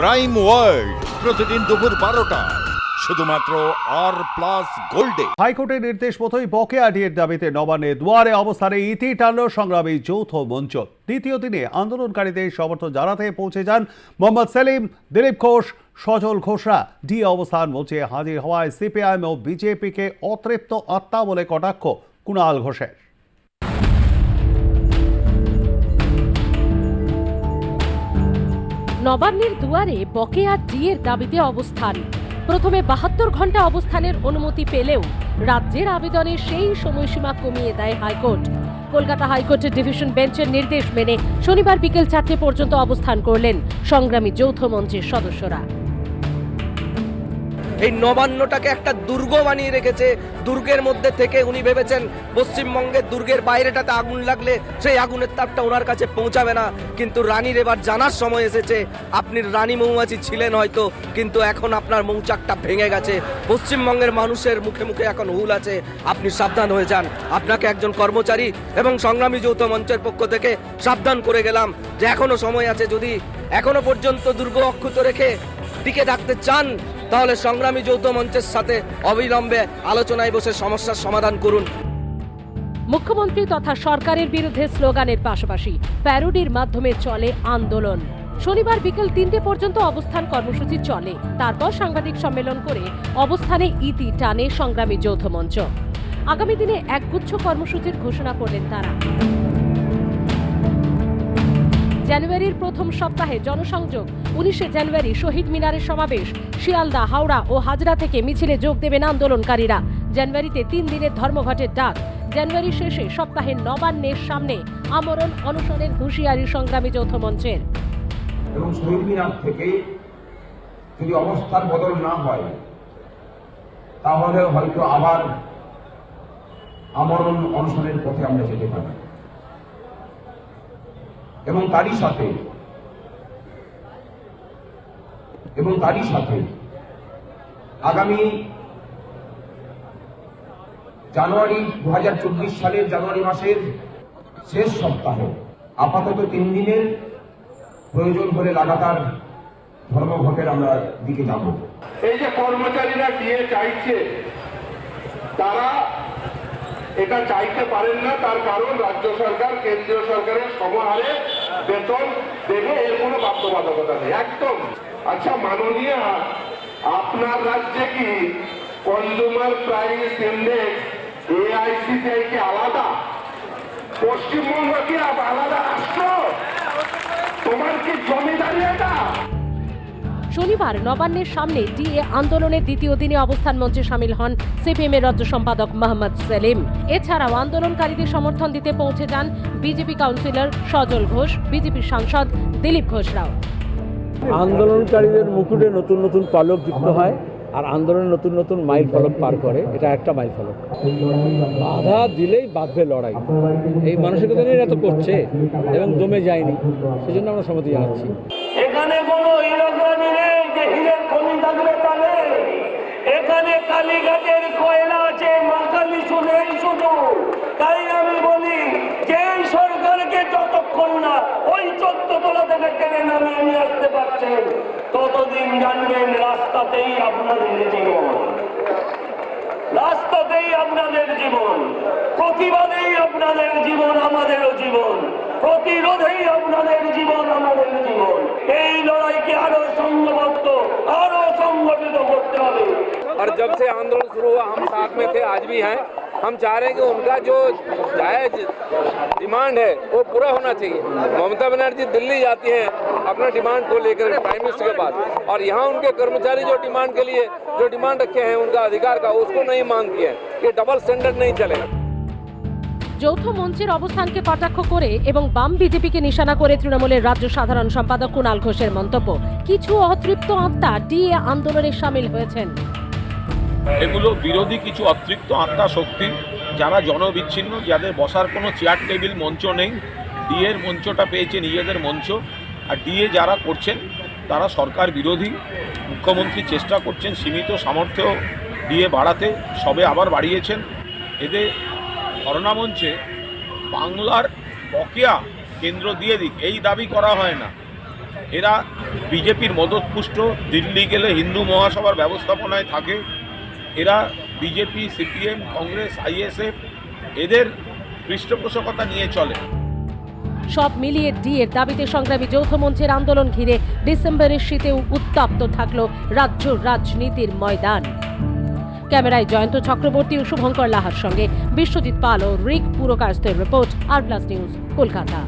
Crime world প্রতিদিন দুপুর বারোটা। শুধুমাত্র আর প্লাস গোল্ডে হাইকোর্টের নির্দেশ মতোই বকেয়া ডিএর দাবিতে নবান্নে দুয়ারে অবস্থানে ইতি টানল সংগ্রামী যৌথ মঞ্চ। দ্বিতীয় দিনে আন্দোলনকারীদের সমর্থন জানাতে পৌঁছে যান মোহাম্মদ সেলিম, দিলীপ ঘোষ, সজল ঘোষরা। ডি অবস্থান মঞ্চে হাজির হওয়ায় সিপিআইএম ও বিজেপিকে অতৃপ্ত আত্মা বলে কটাক্ষ কুণাল ঘোষের। নবান্নের দুয়ারে বকেয়া ডিএর দাবিতে অবস্থান। প্রথমে বাহাত্তর ঘণ্টা অবস্থানের অনুমতি পেলেও রাজ্যের আবেদনে সেই সময়সীমা কমিয়ে দেয় হাইকোর্ট। কলকাতা হাইকোর্টের ডিভিশন বেঞ্চের নির্দেশ মেনে শনিবার বিকেল চারটে পর্যন্ত অবস্থান করলেন সংগ্রামী যৌথ মঞ্চের সদস্যরা। এই নবান্নটাকে একটা দুর্গ বানিয়ে রেখেছে। দুর্গের মধ্যে থেকে উনি ভেবেছেন, পশ্চিমবঙ্গের দুর্গের বাইরেটাতে আগুন লাগলে সেই আগুনের তাপটা ওনার কাছে পৌঁছাবে না। কিন্তু রানীর এবার জানার সময় এসেছে, আপনি রানী মৌমাছি ছিলেন হয়তো, কিন্তু এখন আপনার মৌচাকটা ভেঙে গেছে। পশ্চিমবঙ্গের মানুষের মুখে মুখে এখন হুল আছে। আপনি সাবধান হয়ে যান। আপনাকে একজন কর্মচারী এবং সংগ্রামী যৌথ মঞ্চের পক্ষ থেকে সাবধান করে গেলাম যে এখনও সময় আছে যদি এখনও পর্যন্ত দুর্গ অক্ষুত রেখে টিকে থাকতে চান তাহলে সংগ্রামী যৌথ মঞ্চের সাথে অবিলম্বে আলোচনায় বসে সমস্যার সমাধান করুন। মুখ্যমন্ত্রী তথা সরকারের বিরুদ্ধে স্লোগানের পাশাপাশি প্যারোডির মাধ্যমে চলে আন্দোলন। শনিবার বিকেল তিনটে পর্যন্ত অবস্থান কর্মসূচি চলে। তারপর সাংবাদিক সম্মেলন করে অবস্থানে ইতি টানে সংগ্রামী যৌথ মঞ্চ। আগামী দিনে একগুচ্ছ কর্মসূচির ঘোষণা করলেন তারা। জানুয়ারির প্রথম সপ্তাহে জনসংযোগ। উনিশে জানুয়ারি শহীদ মিনারের সমাবেশ। শিয়ালদা, হাওড়া ও হাজরা থেকে মিছিলে যোগ দেবেন আন্দোলনকারীরা। জানুয়ারিতে তিন দিনের ধর্মঘটের ডাক। জানুয়ারি শেষে সপ্তাহের নবান্নের সামনে আমরণ অনশনের হুঁশিয়ারি সংগ্রামী যৌথ মঞ্চের। এবং শহীদ মিনার থেকে যদি অবস্থার বদল না হয় তাহলে হয়তো আবার আমরণ অনশনের পথে আমরা যেতে পারি। এবং তারই সাথে। এবং তারই সাথে। আগামী জানুয়ারি দুই হাজার চব্বিশ সালের জানুয়ারি মাসের শেষ সপ্তাহে আপাতত তিন দিনের প্রয়োজন হলে লাগাতার ধর্মঘটের আমরা দিকে যাব। এই যে কর্মচারীরা দিয়ে চাইছে, তারা এটা চাইতে পারেন না, তার কারণ রাজ্য সরকার, কেন্দ্রীয় সরকারের সমাহারে বেতন দেবে, এর কোনো বাধ্যবাধকতা নেই। একদম। আচ্ছা মাননীয়া, আপনার রাজ্যে কি কনজুমার প্রাইস ইন্ডেক্স এআইসিসি কি আলাদা? পশ্চিমবঙ্গ কি আলাদা? শনিবার নবান্নের সামনে ডিএ আন্দোলনের দ্বিতীয় দিনে অবস্থান মঞ্চে সামিল হন সিপিএম এর রাজ্য সম্পাদক মোহাম্মদ সেলিম। এছাড়াও আন্দোলনকারীদের সমর্থন দিতে পৌঁছে যান বিজেপি কাউন্সিলর সজল ঘোষ বিজেপির সাংসদ দিলীপ ঘোষ রাও আন্দোলনকারীদের মুকুটে নতুন নতুন পলক যুক্ত হয় আর আন্দোলনে নতুন নতুন মাইল ফলক পার করে। এটা একটা মাইল ফলক। বাধা দিলেই বাঁধবে লড়াই। এই মানসিকতা নিয়ে এরা তো করছে এবং দমে যায়নি। সেজন্য আমরা সম্মতি জানাচ্ছি। এখানে কোনো যে হীরের খনি থাকবে তাহলে? এখানে কালীঘাটের কয়লা আছে মা কালী শুনেই শুধু। তাই আমি বলি যে সরকারকে যতক্ষণ না ওই চোদ্দতলা থেকে টেনে নামিয়ে নিয়ে আসতে পারছেন, ততদিন জানবেন রাস্তাতেই আপনাদের জীবন। রাস্তাতেই আপনাদের জীবন, প্রতিবাদেই আপনাদের জীবন, আমাদেরও জীবন, প্রতিরোধেই আপনাদের জীবন, আমাদের জীবন। और जब से आंदोलन शुरू हुआ हम साथ में थे आज भी हैं हम चाह रहे हैं कि उनका जो जायज डिमांड है वो पूरा होना चाहिए ममता बनर्जी दिल्ली जाती हैं अपना डिमांड को लेकर प्राइम मिनिस्टर के पास और यहाँ उनके कर्मचारी जो डिमांड के लिए जो डिमांड रखे हैं उनका अधिकार का उसको नहीं मांगती है ये डबल स्टैंडर्ड नहीं चलेगा যৌথ মঞ্চের অবস্থানকে কটাক্ষ করে এবং বাম বিজেপিকে নিশানা করে তৃণমূলের রাজ্য সাধারণ সম্পাদক কুণাল ঘোষের মন্তব্য কিছু অতৃপ্ত আত্মা ডিএ আন্দোলনে সামিল হয়েছেন এগুলো বিরোধী কিছু অতৃপ্ত আত্মা শক্তি যারা জনবিচ্ছিন্ন, যাদের বসার কোনো চেয়ার টেবিল মঞ্চ নেই। ডিএর মঞ্চটা পেয়েছে নিজেদের মঞ্চ। আর ডিএ যারা করছেন, তারা সরকার বিরোধী। মুখ্যমন্ত্রী চেষ্টা করছেন সীমিত সামর্থ্য ডিএ বাড়াতে। সবে আবার বাড়িয়েছেন। এদের ধর্ণা মঞ্চে বাংলার বকেয়া কেন্দ্র দিয়ে দিক, এই দাবি করা হয় না। এরা বিজেপির মদতপুষ্ট, দিল্লি গেলে হিন্দু মহাসভার ব্যবস্থাপনায় থাকে। এরা বিজেপি সিপিএম কংগ্রেস আইএসএফ এদের পৃষ্ঠপোষকতা নিয়ে চলে। সব মিলিয়ে ডিএর দাবিতে সংগ্রামী যৌথ মঞ্চের আন্দোলন ঘিরে ডিসেম্বরের শীতেও উত্তপ্ত থাকল রাজ্য রাজনীতির ময়দান। ক্যামেরায় জয়ন্ত চক্রবর্তী ও শুভঙ্কর লাহার সঙ্গে বিশ্বজিৎ পাল ও Rik পুরকাশদের report R plus news, Kolkata.